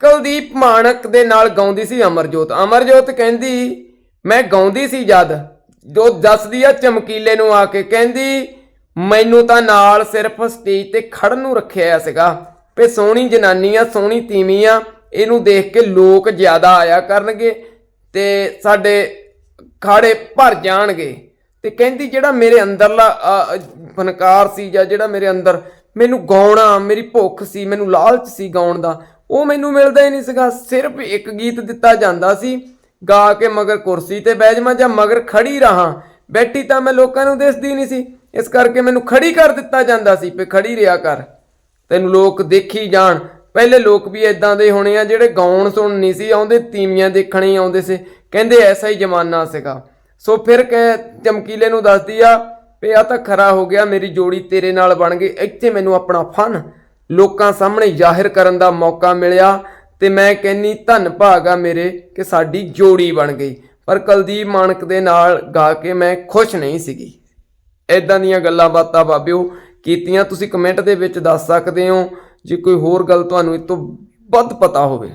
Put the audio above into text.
ਕੁਲਦੀਪ ਮਾਨਕ ਦੇ ਨਾਲ ਗਾਉਂਦੀ ਸੀ ਅਮਰਜੋਤ। ਅਮਰਜੋਤ ਕਹਿੰਦੀ, ਮੈਂ ਗਾਉਂਦੀ ਸੀ ਜਦ। ਜੋ ਦੱਸਦੀ ਆ ਚਮਕੀਲੇ ਨੂੰ ਆ ਕੇ, ਕਹਿੰਦੀ, ਮੈਨੂੰ ਤਾਂ ਨਾਲ ਸਿਰਫ ਸਟੇਜ ਤੇ ਖੜਨ ਨੂੰ ਰੱਖਿਆ ਸੀਗਾ। ਵੀ ਸੋਹਣੀ ਜਨਾਨੀ ਆ, ਸੋਹਣੀ ਤੀਵੀਂ ਆ, ਇਹਨੂੰ ਦੇਖ ਕੇ ਲੋਕ ਜ਼ਿਆਦਾ ਆਇਆ ਕਰਨਗੇ ਤੇ ਸਾਡੇ ਖਾੜੇ ਭਰ ਜਾਣਗੇ। ਤੇ ਕਹਿੰਦੀ, ਜਿਹੜਾ ਮੇਰੇ ਅੰਦਰਲਾ ਫਨਕਾਰ ਸੀ ਜਾਂ ਜਿਹੜਾ ਮੇਰੇ ਅੰਦਰ ਮੈਨੂੰ ਗਾਉਣਾ, ਮੇਰੀ ਭੁੱਖ ਸੀ, ਮੈਨੂੰ ਲਾਲਚ ਸੀ ਗਾਉਣ ਦਾ ਉਹ ਮੈਨੂੰ ਮਿਲਦਾ ਹੀ ਨਹੀਂ ਸੀਗਾ। ਸਿਰਫ ਇੱਕ ਗੀਤ ਦਿੱਤਾ ਜਾਂਦਾ ਸੀ, ਗਾ ਕੇ ਮਗਰ ਕੁਰਸੀ ਤੇ ਬਹਿ ਜਾਵਾਂ ਜਾਂ ਮਗਰ ਖੜੀ ਰਹਾ। ਬੈਠੀ ਤਾਂ ਮੈਂ ਲੋਕਾਂ ਨੂੰ ਦਿਸਦੀ ਨਹੀਂ ਸੀ। ਇਸ ਕਰਕੇ ਮੈਨੂੰ ਖੜੀ ਕਰ ਦਿੱਤਾ ਜਾਂਦਾ ਸੀ ਵੀ ਖੜੀ ਰਿਹਾ ਕਰ। ਤੈਨੂੰ ਲੋਕ ਦੇਖੀ ਜਾਣ। ਪਹਿਲੇ ਲੋਕ ਵੀ ਇਦਾਂ ਦੇ ਹੋਣੇ ਆ ਜਿਹੜੇ ਗਾਉਣ ਸੁਣ ਨਹੀਂ ਸੀ, ਆਉਂਦੇ ਤੀਵੀਆਂ ਦੇਖਣ ਹੀ ਆਉਂਦੇ ਸੀ। ਕਹਿੰਦੇ ਐਸਾ ਹੀ ਜ਼ਮਾਨਾ ਸੀਗਾ। ਸੋ ਫਿਰ ਕਹਿ ਚਮਕੀਲੇ ਨੂੰ ਦੱਸਦੀ ਆ ਵੀ ਆ ਤਾਂ ਖਰਾ ਹੋ ਗਿਆ, ਮੇਰੀ ਜੋੜੀ ਤੇਰੇ ਨਾਲ ਬਣ ਗਈ, ਇੱਥੇ ਮੈਨੂੰ ਆਪਣਾ ਫਨ। ਲੋਕਾਂ ਸਾਹਮਣੇ ਜ਼ਾਹਿਰ ਕਰਨ ਦਾ ਮੌਕਾ ਮਿਲਿਆ ਤੇ ਮੈਂ ਕਹਿੰਨੀ ਧੰਨ ਭਾਗਾ ਮੇਰੇ ਕਿ ਸਾਡੀ ਜੋੜੀ ਬਣ ਗਈ। ਪਰ ਕੁਲਦੀਪ ਮਾਨਕ ਦੇ ਨਾਲ ਗਾ ਕੇ ਮੈਂ ਖੁਸ਼ ਨਹੀਂ ਸੀਗੀ। ਇਦਾਂ ਦੀਆਂ ਗੱਲਾਂ ਬਾਤਾਂ ਬਾਬਿਓ ਕੀਤੀਆਂ, ਤੁਸੀਂ ਕਮੈਂਟ ਦੇ ਵਿੱਚ ਦੱਸ ਸਕਦੇ ਹੋ। ਜੇ ਕੋਈ ਹੋਰ ਗੱਲ ਤੁਹਾਨੂੰ ਇਹ ਤੋਂ ਵੱਧ ਪਤਾ ਹੋਵੇ।